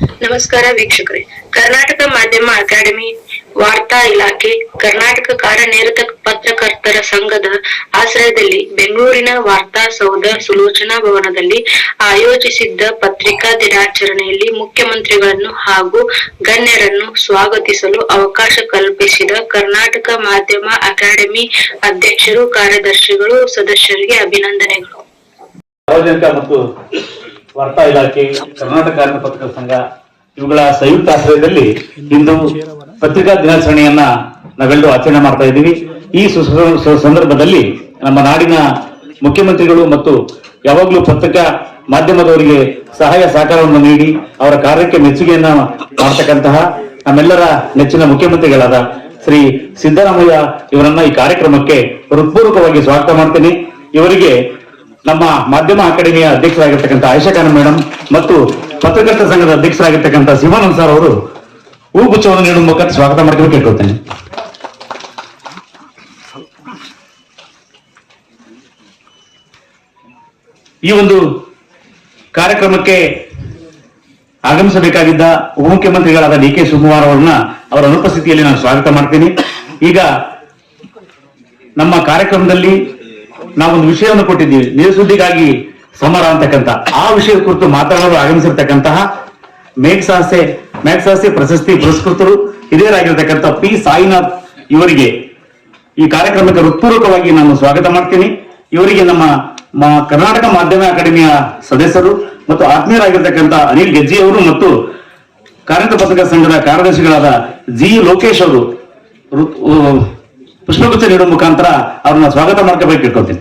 ನಮಸ್ಕಾರ ವೀಕ್ಷಕರೇ. ಕರ್ನಾಟಕ ಮಾಧ್ಯಮ ಅಕಾಡೆಮಿ ವಾರ್ತಾ ಇಲಾಖೆ, ಕರ್ನಾಟಕ ಕಾರ್ಯನಿರತ ಪತ್ರಕರ್ತರ ಸಂಘದ ಆಶ್ರಯದಲ್ಲಿ ಬೆಂಗಳೂರಿನ ವಾರ್ತಾ ಸೌಧ ಸುಲೋಚನಾ ಭವನದಲ್ಲಿ ಆಯೋಜಿಸಿದ್ದ ಪತ್ರಿಕಾ ದಿನಾಚರಣೆಯಲ್ಲಿ ಮುಖ್ಯಮಂತ್ರಿಗಳನ್ನು ಹಾಗೂ ಗಣ್ಯರನ್ನು ಸ್ವಾಗತಿಸಲು ಅವಕಾಶ ಕಲ್ಪಿಸಿದ ಕರ್ನಾಟಕ ಮಾಧ್ಯಮ ಅಕಾಡೆಮಿ ಅಧ್ಯಕ್ಷರು, ಕಾರ್ಯದರ್ಶಿಗಳು, ಸದಸ್ಯರಿಗೆ ಅಭಿನಂದನೆಗಳು. ವಾರ್ತಾ ಇಲಾಖೆ, ಕರ್ನಾಟಕ ಕಾರ್ಮಿಕ ಸಂಘ, ಇವುಗಳ ಸಂಯುಕ್ತ ಆಶ್ರಯದಲ್ಲಿ ಇಂದು ಪತ್ರಿಕಾ ದಿನಾಚರಣೆಯನ್ನ ನಾವೆಲ್ಲರೂ ಆಚರಣೆ ಮಾಡ್ತಾ ಇದ್ದೀವಿ. ಈ ಸಂದರ್ಭದಲ್ಲಿ ನಮ್ಮ ನಾಡಿನ ಮುಖ್ಯಮಂತ್ರಿಗಳು ಮತ್ತು ಯಾವಾಗಲೂ ಪತ್ರಿಕಾ ಮಾಧ್ಯಮದವರಿಗೆ ಸಹಾಯ ಸಹಕಾರವನ್ನು ನೀಡಿ ಅವರ ಕಾರ್ಯಕ್ಕೆ ಮೆಚ್ಚುಗೆಯನ್ನ ಮಾಡ್ತಕ್ಕಂತಹ ನಮ್ಮೆಲ್ಲರ ನೆಚ್ಚಿನ ಮುಖ್ಯಮಂತ್ರಿಗಳಾದ ಶ್ರೀ ಸಿದ್ದರಾಮಯ್ಯ ಇವರನ್ನ ಈ ಕಾರ್ಯಕ್ರಮಕ್ಕೆ ಹೃತ್ಪೂರ್ವಕವಾಗಿ ಸ್ವಾಗತ ಮಾಡ್ತೀನಿ. ಇವರಿಗೆ ನಮ್ಮ ಮಾಧ್ಯಮ ಅಕಾಡೆಮಿಯ ಅಧ್ಯಕ್ಷರಾಗಿರ್ತಕ್ಕಂಥ ಆಯಿಷಾ ಖಾನ್ ಮೇಡಮ್ ಮತ್ತು ಪತ್ರಕರ್ತರ ಸಂಘದ ಅಧ್ಯಕ್ಷರಾಗಿರ್ತಕ್ಕಂಥ ಶಿವಾನಂದ್ ಸರ್ ಅವರು ಹೂಗುಚ್ಛವನ್ನು ನೀಡುವ ಮೂಲಕ ಸ್ವಾಗತ ಮಾಡ್ಕೊಂಡು ಕೇಳ್ಕೊಳ್ತೇನೆ. ಈ ಒಂದು ಕಾರ್ಯಕ್ರಮಕ್ಕೆ ಆಗಮಿಸಬೇಕಾಗಿದ್ದ ಉಪಮುಖ್ಯಮಂತ್ರಿಗಳಾದ ಡಿ ಕೆ ಶಿವಕುಮಾರ್ ಅವರನ್ನ ಅವರ ಅನುಪಸ್ಥಿತಿಯಲ್ಲಿ ನಾನು ಸ್ವಾಗತ ಮಾಡ್ತೀನಿ. ಈಗ ನಮ್ಮ ಕಾರ್ಯಕ್ರಮದಲ್ಲಿ ನಾವೊಂದು ವಿಷಯವನ್ನು ಕೊಟ್ಟಿದ್ದೀವಿ. ನಿರುಸುದ್ದಿಗಾಗಿ ಸಮರ ಅಂತಕ್ಕಂಥ. ಆ ವಿಷಯದ ಕುರಿತು ಮಾತನಾಡಲು ಆಗಮಿಸಿರ್ತಕ್ಕಂತಹ ಮೇಘಸಾಹಸೆ ಮೇಘಸಾಸೆ ಪ್ರಶಸ್ತಿ ಪುರಸ್ಕೃತರು, ಹಿರಿಯರಾಗಿರ್ತಕ್ಕಂಥ ಪಿ. ಸಾಯಿನಾಥ್ ಇವರಿಗೆ ಈ ಕಾರ್ಯಕ್ರಮಕ್ಕೆ ಹೃತ್ಪೂರ್ವಕವಾಗಿ ನಾನು ಸ್ವಾಗತ ಮಾಡ್ತೀನಿ. ಇವರಿಗೆ ನಮ್ಮ ಕರ್ನಾಟಕ ಮಾಧ್ಯಮ ಅಕಾಡೆಮಿಯ ಸದಸ್ಯರು ಮತ್ತು ಆತ್ಮೀಯರಾಗಿರ್ತಕ್ಕಂಥ ಅನಿಲ್ ಗೆಜ್ಜಿ ಅವರು ಮತ್ತು ಕಾರ್ಯತ ಪತ್ರಿಕಾ ಸಂಘದ ಕಾರ್ಯದರ್ಶಿಗಳಾದ ಜಿ. ಲೋಕೇಶ್ ಅವರು. ಪುಷ್ಪಗುಚ್ಛ ನೀಡುವ ಮುಖಾಂತರ ಅವ್ರನ್ನ ಸ್ವಾಗತ ಮಾಡ್ಕೋಬೇಕು ಕೇಳ್ಕೊತೀನಿ